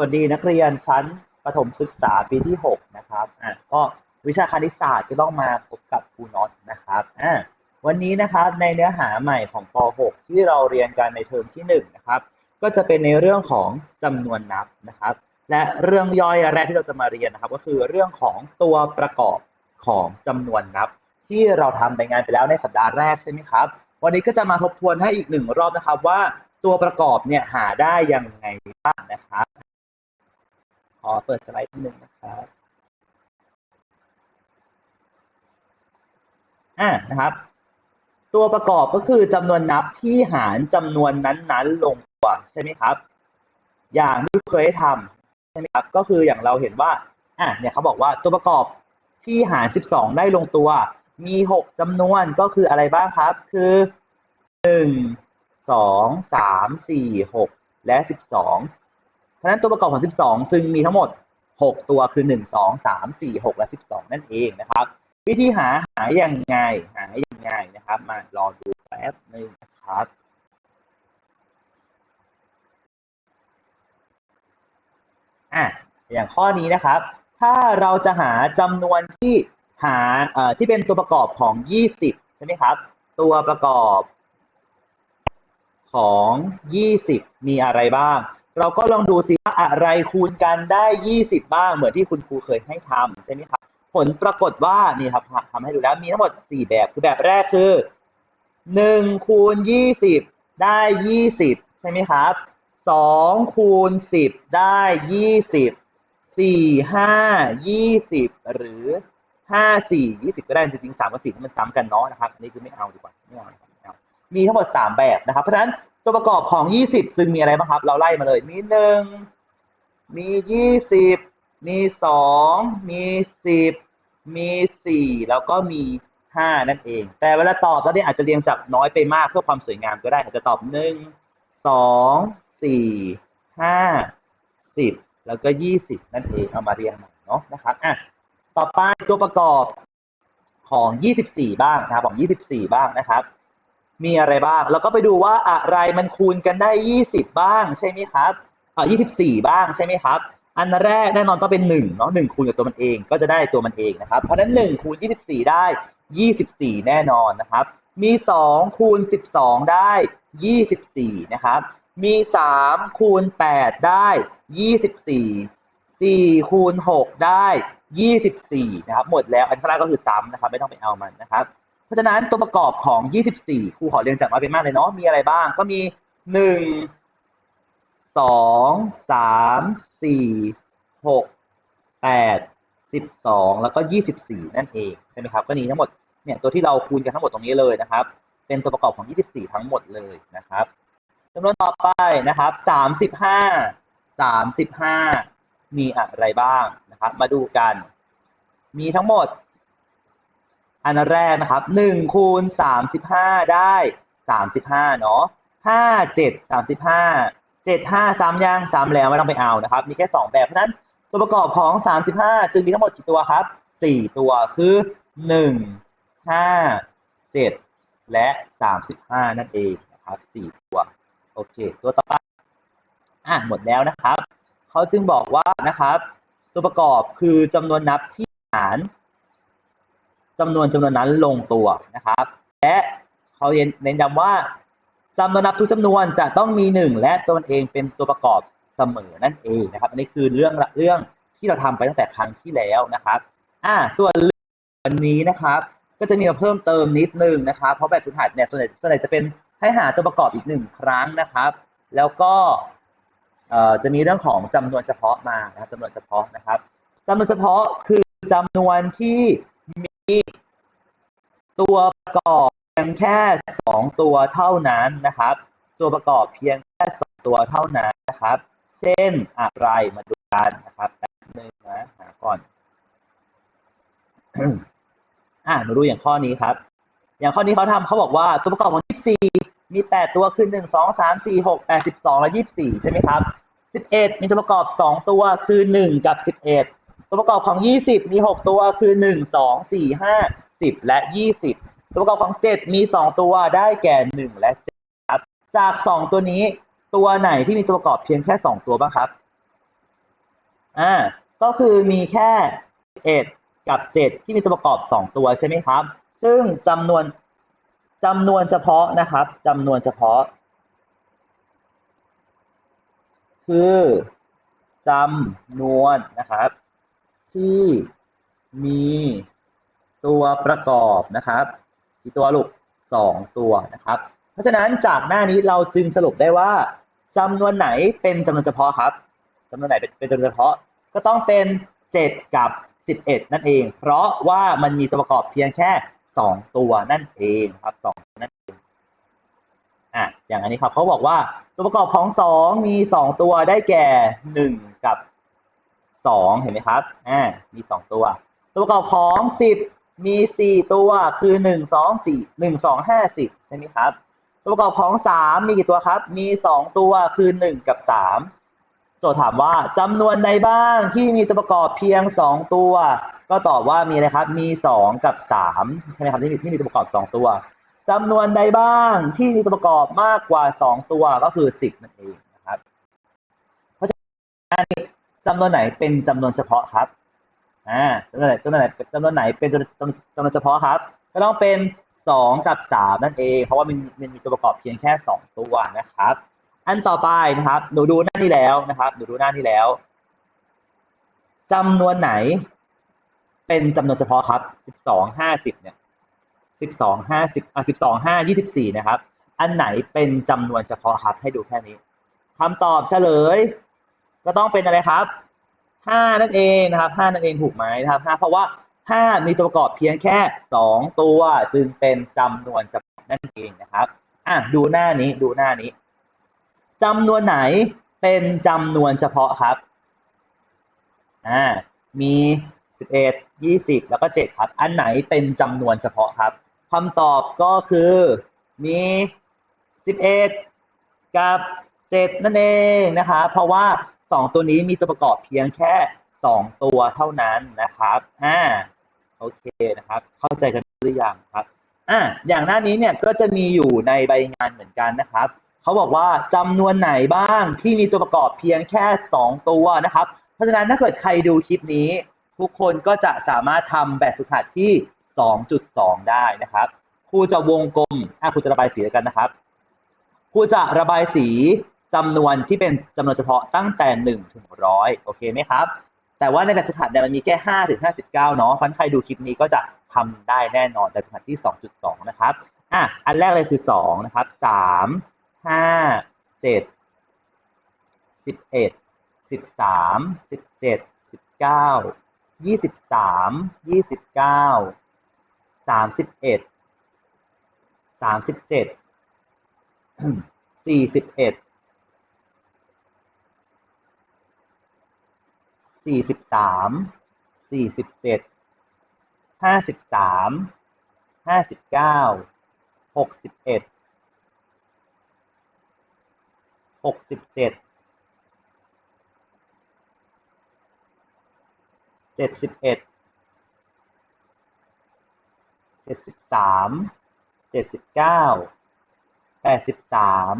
วัสดีนักเรียนชั้นประถมศึกษาปีที่ 6 นะครับอะก็วิชาคณิตศาสตร์จะต้องมาพบกับครูน็อตนะครับอะวันนี้นะครับในเนื้อหาใหม่ของป .6 ที่เราเรียนกันในเทอมที่1นะครับก็จะเป็นในเรื่องของจำนวนนับนะครับ และเรื่องย่อยแรกที่เราจะมาเรียนนะครับ ก็คือเรื่องของตัวประกอบของจำนวนนับ ที่เราทำในงานไปแล้วในสัปดาห์แรกใช่ไหมครับ วันนี้ก็จะมาทบทวนให้อีกหนึ่งรอบนะครับว่าตัวประกอบเนี่ยหาได้ยังไงบ้างนะครับ อเปิดสไลด์ที่หนึ่งนะครับอ่านะครับ ตัวประกอบก็คือจำนวนนับที่หารจำนวนนั้นๆ ลงตัวใช่ไหมครับ อย่างที่เคยทำใช่ไหมครับ ก็คืออย่างเราเห็นว่า อะเนี่ยเขาบอกว่าตัวประกอบที่หาร 12 ได้ลงตัว มี 6จำนวนก็คืออะไรบ้างครับ คือ 1 2 3 4 6 และ 12 ราะนั้นตัวประกอบของ 12 จึงมีทั้งหมด 6 ตัวคือ 1 2 3 4 6 และ 12 นั่นเองนะครับ วิธีหาหายังไงหาอยังไงนะครับ มารอดูแป๊บหนึงนะครับอะอย่างข้อนี้นะครับ ถ้าเราจะหาจำนวนที่หาเอ่อที่เป็นตัวประกอบของ 20 ใช่ไหมครับ ตัวประกอบของ 20 มีอะไรบ้าง เราก็ลองดูสิว่าอะไรคูณกันได้ 20 บ้าง เหมือนที่คุณครูเคยให้ทำใช่ไหมครับ ผลปรากฏว่านี่ครับทำให้ดูแล้วมีทั้งหมด 4 แบบคือแบบแรกคือ 1 คูณ 20 ได้ 20 ใช่ไหมครับ 2 คูณ 10 ได้ 20 4 5 20 หรือ 5 4 20 ก็ได้จริงๆ3กับ4มันซ้ำกันเนาะนะครับนนี้คือไม่เอาดีกว่าไม่เอาไม่เอามีทั้งหมด 3 แบบนะครับ เพราะฉะนั้น ตัวประกอบของ20จึงมีอะไรบ้างครับ เราไล่มาเลย มี1มี20มี2มี10มี4แล้วก็มี5นั่นเอง แต่เวลาตอบตอนนี้อาจจะเรียงจากน้อยไปมากเพื่อความสวยงามก็ได้อาจจะตอบ1 2 4 5 10แล้วก็20นั่นเองเอามาเรียงใหม่เนาะนะครับอะต่อไปตัวประกอบของ24บ้างนะครับของ24บ้างนะครับ มีอะไรบ้าง แล้วก็ไปดูว่าอะไรมันคูณกันได้ 20 บ้างใช่ไหมครับอ่า24 บ้างใช่ไหมครับ อันแรกแน่นอนต้องเป็น1เนาะ1คูณกับตัวมันเองก็จะได้ตัวมันเองนะครับ เพราะฉะนั้น1คูณ24 ได้ 24 แน่นอนนะครับ มี 2 คูณ 12 ได้ 24 นะครับ มี 3 คูณ 8 ได้ 24 4คูณ6ได้ 24 นะครับ หมดแล้ว อันข้างล่างก็คือซ้ำนะครับ ไม่ต้องไปเอามันนะครับ เพราะฉะนั้นตัวประกอบของ 24 ครูขอเรียงจากน้อยไปมากเลยเนาะ มีอะไรบ้าง ก็มี 1 2 3 4 6 8 12 แล้วก็ 24 นั่นเองใช่ไหมครับ ก็นี้ทั้งหมด เนี่ยตัวที่เราคูณกันทั้งหมดตรงนี้เลยนะครับ เป็นตัวประกอบของ 24 ทั้งหมดเลยนะครับจำนวนต่อไปนะครับ 35 35 มีอะไรบ้างนะครับ มาดูกัน มีทั้งหมด อันแรกนะครับ1คูณ35ได้35เนาะ5 7 35 7 5ซ้ำยังซ้ำแล้วไม่ต้องไปเอานะครับมีแค่2แบบเพราะฉะนั้นตัวประกอบของ35จึงมีทั้งหมดกี่ตัวครับ4ตัวคือ1 5 7และ35นั่นเองนะครับ4ตัวโอเค ตัวต่อไปอะหมดแล้วนะครับ เขาจึงบอกว่านะครับ ตัวประกอบคือจำนวนนับที่หาร จำนวนจำนวนนั้นลงตัวนะครับ และเขาเน้นย้ำว่าจำนวนนับทุกจำนวนจะต้องมีหนึ่งและตัวมันเองเป็นตัวประกอบเสมอนั่นเองนะครับ อันนี้คือเรื่องเรื่องที่เราทำไปตั้งแต่ครั้งที่แล้วนะครับ อ่า ส่วนวันนี้นะครับ ก็จะมีมาเพิ่มเติมนิดนึงนะครับ เพราะแบบฝึกหัดเนี่ยส่วนใหญ่ส่วนใหญ่จะเป็นให้หาตัวประกอบอีกหนึ่งครั้งนะครับ แล้วก็เอ่อจะมีเรื่องของจำนวนเฉพาะมานะครับจำนวนเฉพาะนะครับจำนวนเฉพาะคือจำนวนที่ ตัวประกอบเพียงแค่สองตัวเท่านั้นนะครับ ตัวประกอบเพียงแค่สองตัวเท่านั้นนะครับ เช่นอะไรมาดูกันนะครับแป๊บนึงนะหาก่อนอ่ามาดูอย่างข้อนี้ครับ อย่างข้อนี้เขาทำเขาบอกว่าตัวประกอบของ24มี8ตัวคือ1 2 3 4 6 8 12และ24ใช่ไหมครับ11มีตัวประกอบ2ตัวคือ1กับ11 ตัวประกอบของ 20 มี 6 ตัวคือ 1 2 4 5 10 และ 20 ตัวประกอบของ 7 มี 2 ตัวได้แก่ 1 และ7ครับจาก 2 ตัวนี้ตัวไหนที่มีตัวประกอบเพียงแค่ 2 ตัวบ้างครับอ่าก็คือมีแค่ 11 กับ 7 ที่มีตัวประกอบ 2 ตัวใช่ไหมครับ ซึ่งจำนวนจำนวนเฉพาะนะครับจำนวนเฉพาะ คือจำนวนนะครับ ที่มีตัวประกอบนะครับกี่ตัวลูกสองตัวนะครับ เพราะฉะนั้นจากหน้านี้เราจึงสรุปได้ว่าจำนวนไหนเป็นจำนวนเฉพาะครับจำนวนไหนเป็นเป็นจำนวนเฉพาะ ก็ต้องเป็นเจ็ดกับสิบเอ็ดนั่นเอง เพราะว่ามันมีตัวประกอบเพียงแค่สองตัวนั่นเองครับสองนั่นเองอะอย่างอันนี้ครับเขาบอกว่าตัวประกอบของสองมีสองตัวได้แก่หนึ่งกับ สองเห็นไหมครับอ่ามีสองตัว ตัวประกอบของสิบมีสี่ตัวคือหนึ่งสองสี่หนึ่งสองห้าสิบใช่ไหมครับ ตัวประกอบของสามมีกี่ตัวครับ มีสองตัวคือหนึ่งกับสามโจทย์ถามว่าจำนวนใดบ้างที่มีตัวประกอบเพียงสองตัว ก็ตอบว่ามีอะไรครับ มีสองกับสามใช่ไหมครับที่มีที่มีตัวประกอบสองตัวจำนวนใดบ้างที่มีตัวประกอบมากกว่าสองตัวก็คือสิบนั่นเองนะครับ เพราะฉะนั้น จำนวนไหนเป็นจำนวนเฉพาะครับอ่าจำนวนไหนจำนวนไหนจำนวนไหนเป็นจำนวนจำนวนเฉพาะครับ ก็ต้องเป็นสองกับสามนั่นเอง เพราะว่ามันมันมีตัวประกอบเพียงแค่สองตัวนะครับ อันต่อไปนะครับ หนูดูหน้านี้แล้วนะครับ หนูดูหน้านี้แล้วจำนวนไหน เป็นจำนวนเฉพาะครับสิบสองห้าสิบเนี่ยสิบสองห้าสิบอะสิบสองห้ายี่สิบสี่นะครับ อันไหนเป็นจำนวนเฉพาะครับให้ดูแค่นี้คำตอบเฉลย ก็ต้องเป็นอะไรครับห้านั่นเองนะครับห้านั่นเองถูกไหมนะครับห้าเพราะว่าห้ามีตัวประกอบเพียงแค่สองตัวจึงเป็นจำนวนเฉพาะนั่นเองนะครับอะดูหน้านี้ดูหน้านี้จำนวนไหนเป็นจำนวนเฉพาะครับอ่ามีสิบเอ็ดยี่สิบแล้วก็เจ็ดครับ อันไหนเป็นจำนวนเฉพาะครับคำตอบก็คือมีสิบเอ็ดกับเจ็ดนั่นเองนะคะเพราะว่า สองตัวนี้มีตัวประกอบเพียงแค่สองตัวเท่านั้นนะครับอ่าโอเคนะครับ เข้าใจกันหรือยังครับอ่าอย่างหน้านี้เนี่ยก็จะมีอยู่ในใบงานเหมือนกันนะครับเขาบอกว่าจำนวนไหนบ้างที่มีตัวประกอบเพียงแค่สองตัวนะครับ เพราะฉะนั้นถ้าเกิดใครดูคลิปนี้ ทุกคนก็จะสามารถทำแบบฝึกหัดที่ 2.2 ได้นะครับครูจะวงกลมอะครูจะระบายสีแล้วกันนะครับครูจะระบายสี จำนวนที่เป็นจำนวนเฉพาะตั้งแต่หนึ่งถึงร้อยโอเคไหมครับ แต่ว่าในแบบฝึกหัดเนี่ยมันมีแค่ห้าถึงห้าสิบเก้าเนาะเพราะฉะนั้นใครดูคลิปนี้ก็จะทำได้แน่นอนแต่ฝึกหัดที่สองจุดสองนะครับอะอันแรกเลยคือสองนะครับสามห้าเจ็ดสิบเอ็ดสิบสามสิบเจ็ดสิบเก้ายี่สิบสามยี่สิบเก้าสามสิบเอ็ดสามสิบเจ็ดสี่สิบเอ็ด สี่สิบสามสี่สิบเจ็ดห้าสิบสามห้าสิบเก้าหกสิบเอ็ดหกสิบเจ็ดเจ็ดสิบเอ็ดเจ็ดสิบสามเจ็ดสิบเก้าแปดสิบสาม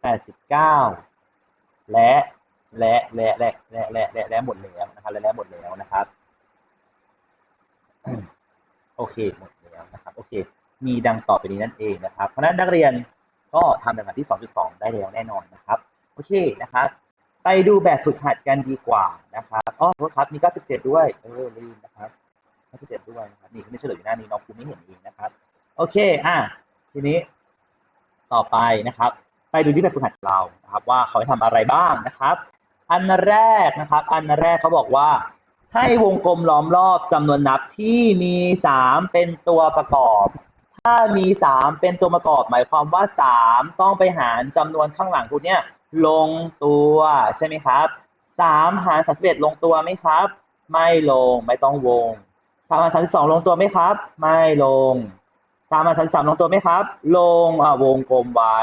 แปดสิบเก้าและ และและและและและและและหมดแล้วนะครับและและหมดแล้วนะครับ โอเคหมดแล้วนะครับ โอเค มีดังต่อไปนี้นั่นเองนะครับ เพราะนั้นนักเรียนก็ทำแบบที่ 2.2 ได้แล้วแน่นอนนะครับ โอเคนะครับ ไปดูแบบฝึกหัดกันดีกว่านะครับอ๋อโทษครับมี97 ด้วย เออลืมนะครับ97ด้วยนะครับ นี่ไม่เฉลยอยู่หน้านี้น้องครูไม่เห็นเองนะครับ โอเค อะ ทีนี้ต่อไปนะครับ ไปดูที่แบบฝึกหัดเรานะครับ ว่าเขาให้ทำอะไรบ้างนะครับ อันแรกนะครับ อันแรกเขาบอกว่า ให้วงกลมล้อมรอบจำนวนนับที่มีสามเป็นตัวประกอบ ถ้ามีสามเป็นตัวประกอบ หมายความว่าสามต้องไปหารจำนวนข้างหลังคุณเนี่ยลงตัวใช่ไหมครับสามหารสามสิบเอ็ดลงตัวไหมครับ ไม่ลงไม่ต้องวงสามหารสามสิบสองลงตัวไหมครับ ไม่ลงสามหารสามสิบสามลงตัวไหมครับ ลงอ่าวงกลมไว้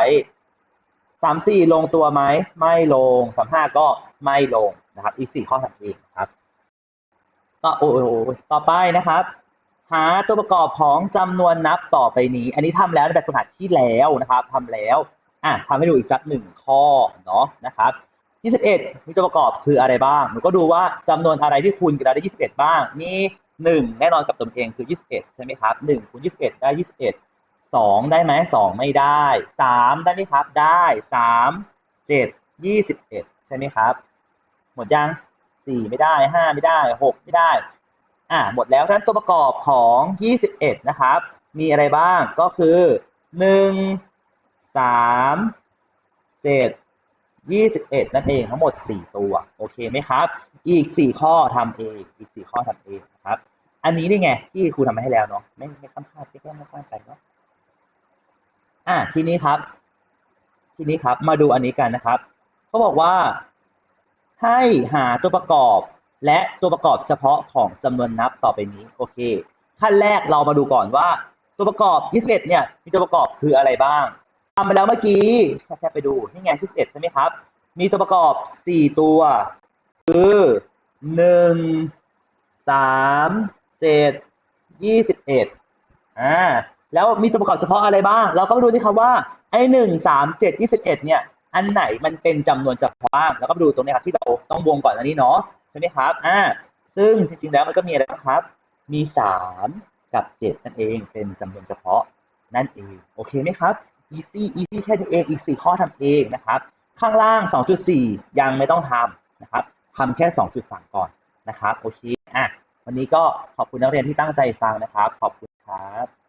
สามสี่ลงตัวไหมไม่ลงสามห้าก็ ไม่ลงนะครับ อีกสี่ข้อทำเองครับ ก็โอ้โหต่อไปนะครับ หาตัวประกอบของจำนวนนับต่อไปนี้ อันนี้ทำแล้วในแบบฝึกหัดที่แล้วนะครับทำแล้ว อะทำให้ดูอีกสักหนึ่งข้อเนาะนะครับ21มีตัวประกอบคืออะไรบ้างหนูก็ดูว่าจำนวนอะไรที่คูณกันแล้วได้21บ้าง นี่1แน่นอนกับตัวเองคือ21ใช่ไหมครับ1คูณ21ได้21 2ได้ไหม2ไม่ได้3ได้ไหมครับ ได้3 7 21ใช่ไหมครับ หมดยัง4ไม่ได้5ไม่ได้6ไม่ได้ อ่าหมดแล้วฉะนั้นตัวประกอบของ21นะครับ มีอะไรบ้างก็คือ1 3 7 21นั่นเองทั้งหมด4ตัวโอเคไหมครับ อีก4ข้อทำเองอีก4ข้อทำเองนะครับ อันนี้นี่ไงที่ครูทำมาให้แล้วเนาะไม่ไม่ข้ามพลาดแค่ไม่ข้ามไปเนาะอะทีนี้ครับ ทีนี้ครับมาดูอันนี้กันนะครับเขาบอกว่า ให้หาตัวประกอบและตัวประกอบเฉพาะของจำนวนนับต่อไปนี้โอเค ขั้นแรกเรามาดูก่อนว่า ตัวประกอบ21เนี่ยมีตัวประกอบคืออะไรบ้างทำไปแล้วเมื่อกี้แค่ไปดูนี่ไง21ใช่ไหมครับ มีตัวประกอบ 4 ตัว คือ1 3 7 21อ่าแล้วมีตัวประกอบเฉพาะอะไรบ้าง เราก็มาดูที่ครับว่าไอ้หนึ่งสามเจ็ดยี่สิบเอ็ดเนี่ย อันไหนมันเป็นจำนวนเฉพาะบ้างแล้วก็ดูตรงนี้ครับที่เราต้องวงก่อนอันนี้เนาะใช่ไหมครับอ่าซึ่งจริงๆแล้วมันก็มีอะไรบ้างครับ มีสามกับเจ็ดนั่นเองเป็นจำนวนเฉพาะนั่นเองโอเคไหมครับ easy easy แค่นี้เองอีกสี่ข้อทำเองนะครับ ข้างล่าง 2.4 ยังไม่ต้องทำนะครับทำแค่ 2.3 ก่อนนะครับโอเคอะวันนี้ก็ขอบคุณนักเรียนที่ตั้งใจฟังนะครับ ขอบคุณครับ